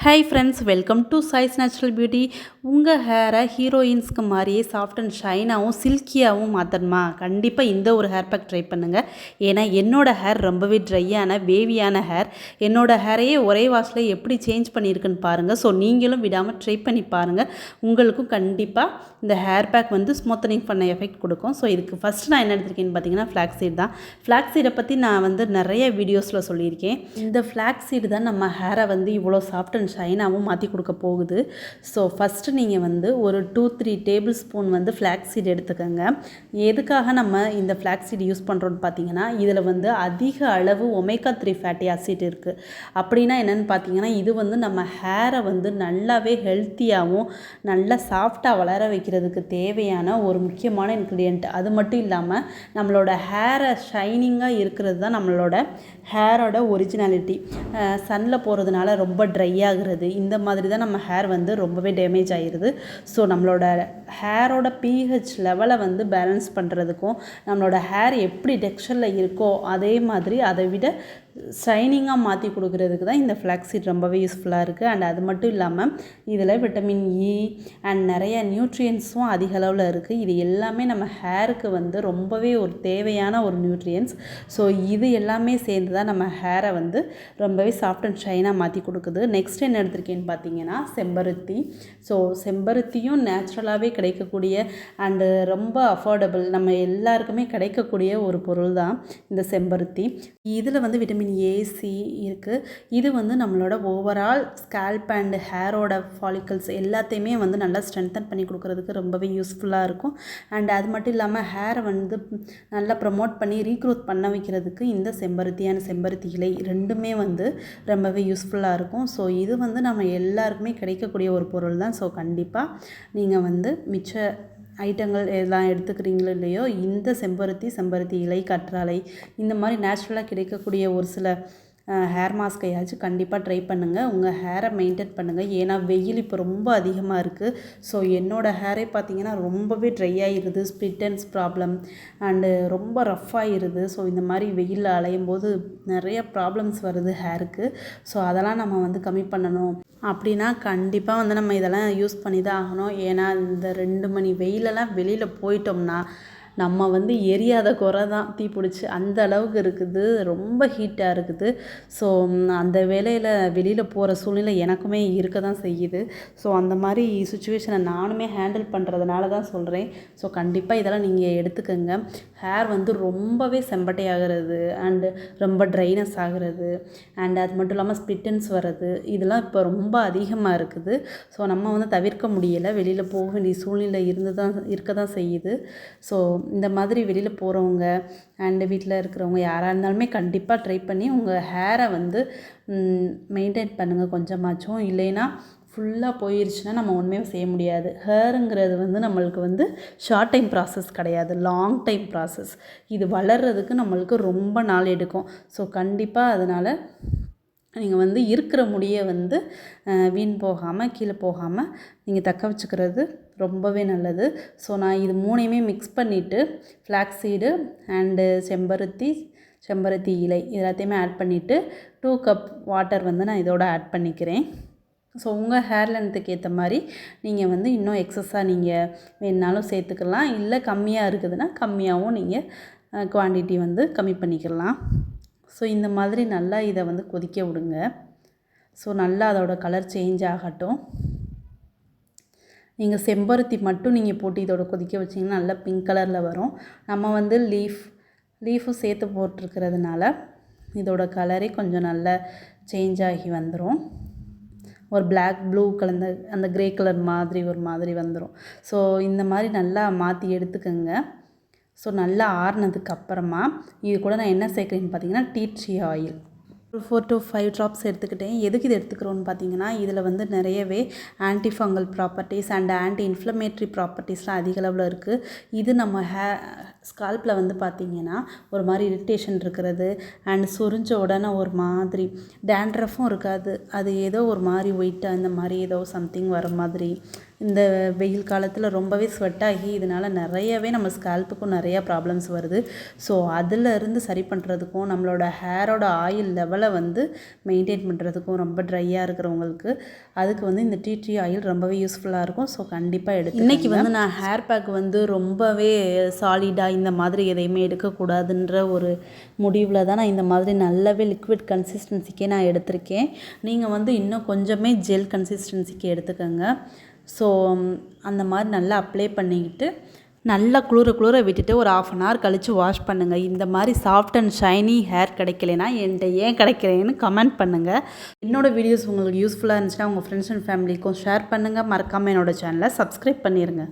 Hi friends welcome to size natural beauty உங்கள் ஹேரை ஹீரோயின்ஸ்க்கு மாதிரியே சாஃப்ட் அண்ட் ஷைனாகவும் சில்கியாகவும் மாற்றணுமா கண்டிப்பாக இந்த ஒரு ஹேர் பேக் ட்ரை பண்ணுங்கள் ஏன்னா என்னோடய ஹேர் ரொம்பவே ட்ரையான வேவியான ஹேர் என்னோடய ஹேரையே ஒரே வாஷில் எப்படி சேஞ்ச் பண்ணியிருக்குன்னு பாருங்கள் ஸோ நீங்களும் விடாமல் ட்ரை பண்ணி பாருங்கள் உங்களுக்கும் கண்டிப்பாக இந்த ஹேர் பேக் வந்து ஸ்மூத்தனிங் பண்ண எஃபெக்ட் கொடுக்கும். ஸோ இதுக்கு ஃபஸ்ட்டு நான் என்ன எடுத்திருக்கேன்னு பார்த்தீங்கன்னா ஃப்ளாக் சீட் தான். ஃப்ளாக் சீடை பற்றி நான் வந்து நிறைய வீடியோஸில் சொல்லியிருக்கேன். இந்த ஃப்ளாக் சீடு தான் நம்ம ஹேரை வந்து இவ்வளோ சாஃப்ட் அண்ட் ஷைனாகவும் மாற்றி கொடுக்க போகுது. ஸோ ஃபஸ்ட்டு நீங்கள் வந்து ஒரு டூ த்ரீ டேபிள் ஸ்பூன் வந்து ஃப்ளாக் சீட் எடுத்துக்கோங்க. எதுக்காக நம்ம இந்த ஃப்ளாக் சீட் யூஸ் பண்ணுறோன்னு பார்த்தீங்கன்னா இதில் வந்து அதிக அளவு ஒமேகா த்ரீ ஃபேட்டி ஆசிட் இருக்குது அப்படின்னா என்னென்னு பார்த்தீங்கன்னா இது வந்து நம்ம ஹேரை வந்து நல்லாவே ஹெல்த்தியாகவும் நல்லா சாஃப்டாக வளர வைக்கிறதுக்கு தேவையான ஒரு முக்கியமான இன்க்ரீடியண்ட் அது மட்டும் இல்லாமல் நம்மளோட ஹேரை ஷைனிங்காக இருக்கிறது தான் நம்மளோட ஹேரோட ஒரிஜினாலிட்டி சன்னில் போகிறதுனால ரொம்ப ட்ரை ஆகுறது இந்த மாதிரி தான் நம்ம ஹேர் வந்து ரொம்பவே டேமேஜ் ஆகிடுது ஸோ நம்மளோட ஹேரோட பிஹெச் லெவலை வந்து பேலன்ஸ் பண்ணுறதுக்கும் நம்மளோட ஹேர் எப்படி டெக்ஸ்டரில் இருக்கோ அதே மாதிரி அதை விட ஷைனிங்காக மாற்றி கொடுக்குறதுக்கு தான் இந்த ஃப்ளாக்ஸீட் ரொம்பவே யூஸ்ஃபுல்லாக இருக்குது அண்ட் அது மட்டும் இல்லாமல் இதில் விட்டமின் இ e அண்ட் நிறைய நியூட்ரியன்ஸும் அதிக அளவில் இருக்குது இது எல்லாமே நம்ம ஹேருக்கு வந்து ரொம்பவே ஒரு தேவையான ஒரு நியூட்ரியன்ஸ் ஸோ இது எல்லாமே சேர்ந்து தான் நம்ம ஹேரை வந்து ரொம்பவே சாஃப்ட் அண்ட் ஷைனாக மாற்றி கொடுக்குது. நெக்ஸ்ட் என்ன எடுத்திருக்கேன்னு பார்த்தீங்கன்னா செம்பருத்தி. ஸோ செம்பருத்தியும் நேச்சுரலாகவே கிடைக்கக்கூடிய அண்டு ரொம்ப அஃபோர்டபுள் நம்ம எல்லாருக்குமே கிடைக்கக்கூடிய ஒரு பொருள் தான் இந்த செம்பருத்தி. இதில் வந்து விட்டமின் விட்டமின் ஏசி இருக்குது இது வந்து நம்மளோட ஓவரால் ஸ்கேல்ப் அண்ட் ஹேரோட ஃபாலிக்கல்ஸ் எல்லாத்தையுமே வந்து நல்லா ஸ்ட்ரென்தன் பண்ணி கொடுக்குறதுக்கு ரொம்பவே யூஸ்ஃபுல்லாக இருக்கும். அண்ட் அது மட்டும் இல்லாமல் ஹேரை வந்து நல்லா ப்ரமோட் பண்ணி ரீக்ரோத் பண்ண வைக்கிறதுக்கு இந்த செம்பருத்தியான செம்பருத்தி இலை ரெண்டுமே வந்து ரொம்பவே யூஸ்ஃபுல்லாக இருக்கும். ஸோ இது வந்து நம்ம எல்லாருக்குமே கிடைக்கக்கூடிய ஒரு பொருள் தான் ஸோ கண்டிப்பாக நீங்கள் வந்து மிச்ச ஐட்டங்கள் எல்லாம் எடுத்துக்கிறீங்களோ இல்லையோ இந்த செம்பருத்தி செம்பருத்தி இலை கற்றாழை இந்த மாதிரி நேச்சுரலாக கிடைக்கக்கூடிய ஒரு சில ஹேர் மாஸ்கையாச்சும் கண்டிப்பாக ட்ரை பண்ணுங்கள் உங்கள் ஹேரை மெயின்டைன் பண்ணுங்கள் ஏன்னா வெயில் இப்போ ரொம்ப அதிகமாக இருக்குது ஸோ என்னோடய ஹேரே பார்த்திங்கன்னா ரொம்பவே ட்ரை ஆகிடுது ஸ்பிட்டன்ஸ் ப்ராப்ளம் அண்டு ரொம்ப ரஃப் ஆகிடுது ஸோ இந்த மாதிரி வெயிலில் அலையும் போது நிறைய ப்ராப்ளம்ஸ் வருது ஹேருக்கு ஸோ அதெல்லாம் நம்ம வந்து கம்மி பண்ணணும். அப்படின்னா கண்டிப்பாக வந்து நம்ம இதெல்லாம் யூஸ் பண்ணி தான் ஆகணும். ஏன்னா இந்த ரெண்டு மணி வெயிலெல்லாம் வெளியில் போயிட்டோம்னா நம்ம வந்து எரியாத குறை தான் தீ பிடிச்சி அந்த அளவுக்கு இருக்குது ரொம்ப ஹீட்டாக இருக்குது. ஸோ அந்த வேலையில் வெளியில் போகிற சூழ்நிலை எனக்குமே இருக்க தான் செய்யுது. ஸோ அந்த மாதிரி சுச்சுவேஷனை நானுமே ஹேண்டில் பண்ணுறதுனால தான் சொல்கிறேன் ஸோ கண்டிப்பாக இதெல்லாம் நீங்கள் எடுத்துக்கோங்க. ஹேர் வந்து ரொம்பவே செம்பட்டையாகிறது அண்டு ரொம்ப ட்ரைனஸ் ஆகிறது அண்ட் அது மட்டும் இல்லாமல் ஸ்பிட்டன்ஸ் வர்றது இதெல்லாம் இப்போ ரொம்ப அதிகமாக இருக்குது. ஸோ நம்ம வந்து தவிர்க்க முடியலை. வெளியில் போக வேண்டிய சூழ்நிலை இருந்து தான் இருக்க தான் செய்யுது. ஸோ இந்த மாதிரி வெளியில் போகிறவங்க அண்டு வீட்டில் இருக்கிறவங்க யாராக இருந்தாலுமே கண்டிப்பாக ட்ரை பண்ணி உங்கள் ஹேரை வந்து மெயின்டைன் பண்ணுங்கள் கொஞ்சமாச்சும். இல்லைன்னா ஃபுல்லாக போயிடுச்சுன்னா நம்ம ஒன்றுமே செய்ய முடியாது. ஹேருங்கிறது வந்து நம்மளுக்கு வந்து ஷார்ட் டைம் ப்ராசஸ் கிடையாது. லாங் டைம் ப்ராசஸ் இது வளர்கிறதுக்கு நம்மளுக்கு ரொம்ப நாள் எடுக்கும். ஸோ கண்டிப்பாக அதனால் நீங்கள் வந்து இருக்கிற முடியை வந்து வீண் போகாமல் கீழே போகாமல் நீங்கள் தக்க வச்சுக்கிறது ரொம்பவே நல்லது. ஸோ நான் இது மூணையுமே மிக்ஸ் பண்ணிவிட்டு ஃப்ளாக்ஸ் சீடு அண்டு செம்பருத்தி செம்பருத்தி இலை எல்லாத்தையுமே ஆட் பண்ணிவிட்டு டூ கப் வாட்டர் வந்து நான் இதோட ஆட் பண்ணிக்கிறேன். ஸோ உங்கள் ஹேர் லென்த்துக்கு ஏற்ற மாதிரி நீங்கள் வந்து இன்னும் எக்ஸஸாக நீங்கள் வேணுனாலும் சேர்த்துக்கலாம். இல்லை கம்மியாக இருக்குதுன்னா கம்மியாகவும் நீங்கள் குவான்டிட்டி வந்து கம்மி பண்ணிக்கலாம். ஸோ இந்த மாதிரி நல்லா இதை வந்து கொதிக்க விடுங்க. ஸோ நல்லா அதோட கலர் சேஞ்ச் ஆகட்டும். நீங்கள் செம்பருத்தி மட்டும் நீங்கள் போட்டு இதோட கொதிக்க வச்சிங்கன்னா நல்லா பிங்க் கலரில் வரும். நம்ம வந்து லீஃப் லீஃபும் சேர்த்து போட்டிருக்கிறதுனால இதோட கலரே கொஞ்சம் நல்லா சேஞ்ச் ஆகி வந்துடும் ஒரு பிளாக் ப்ளூ கலந்த அந்த க்ரே கலர் மாதிரி ஒரு மாதிரி வந்துடும் ஸோ இந்த மாதிரி நல்லா மாற்றி எடுத்துக்கோங்க. ஸோ நல்லா ஆறுனதுக்கு அப்புறமா இது கூட நான் என்ன சேர்க்குறேன்னு பார்த்தீங்கன்னா டீ ட்ரீ ஆயில் ஒரு ஃபோர் டு ஃபைவ் ட்ராப்ஸ் எடுத்துக்கிட்டேன். எதுக்கு இது எடுத்துக்கிறோன்னு பார்த்தீங்கன்னா இதில் வந்து நிறையவே anti fungal properties and anti inflammatory ப்ராப்பர்ட்டிஸ்லாம் அதிக அளவில் இருக்குது இது நம்ம ஹே ஸ்கால்ப்பில் வந்து பார்த்தீங்கன்னா ஒரு மாதிரி இரிட்டேஷன் இருக்கிறது அண்ட் சுரிஞ்ச உடனே ஒரு மாதிரி டேண்ட்ரஃபும் இருக்காது. அது ஏதோ ஒரு மாதிரி ஒயிட்டாக இந்த மாதிரி ஏதோ சம்திங் வர மாதிரி. இந்த வெயில் காலத்தில் ரொம்பவே ஸ்வெட் ஆகி இதனால் நிறையவே நம்ம ஸ்கேல்புக்கும் நிறையா ப்ராப்ளம்ஸ் வருது. ஸோ அதிலிருந்து சரி பண்ணுறதுக்கும் நம்மளோட ஹேரோட ஆயில் லெவலை வந்து மெயின்டைன் பண்ணுறதுக்கும் ரொம்ப ட்ரையாக இருக்கிறவங்களுக்கு அதுக்கு வந்து இந்த டீ ட்ரீ ஆயில் ரொம்பவே யூஸ்ஃபுல்லாக இருக்கும். ஸோ கண்டிப்பாக எடுத்து இன்றைக்கி வந்து நான் ஹேர் பேக் வந்து ரொம்பவே சாலிடாக இந்த மாதிரி எதையுமே எடுக்கக்கூடாதுன்ற ஒரு முடிவில் தான் நான் இந்த மாதிரி நல்லாவே லிக்விட் கன்சிஸ்டன்சிக்கே நான் எடுத்திருக்கேன். நீங்கள் வந்து இன்னும் கொஞ்சமே ஜெல் கன்சிஸ்டன்சிக்கு எடுத்துக்கோங்க. ஸோ அந்த மாதிரி நல்லா அப்ளை பண்ணிக்கிட்டு நல்லா குளிர குளிர விட்டுட்டு ஒரு ஆஃப் அன் ஹவர் கழித்து வாஷ் பண்ணுங்கள் இந்த மாதிரி சாஃப்ட் அண்ட் ஷைனி ஹேர் கிடைக்கலனா என்கிட்ட ஏன் கிடைக்கலன்னு கமெண்ட் பண்ணுங்கள் என்னோடய வீடியோஸ் உங்களுக்கு யூஸ்ஃபுல்லாக இருந்துச்சுன்னா உங்கள் ஃப்ரெண்ட்ஸ் அண்ட் ஃபேமிலிக்கும் ஷேர் பண்ணுங்கள் மறக்காமல் என்னோடய சேனலை சப்ஸ்கிரைப் பண்ணிடுங்க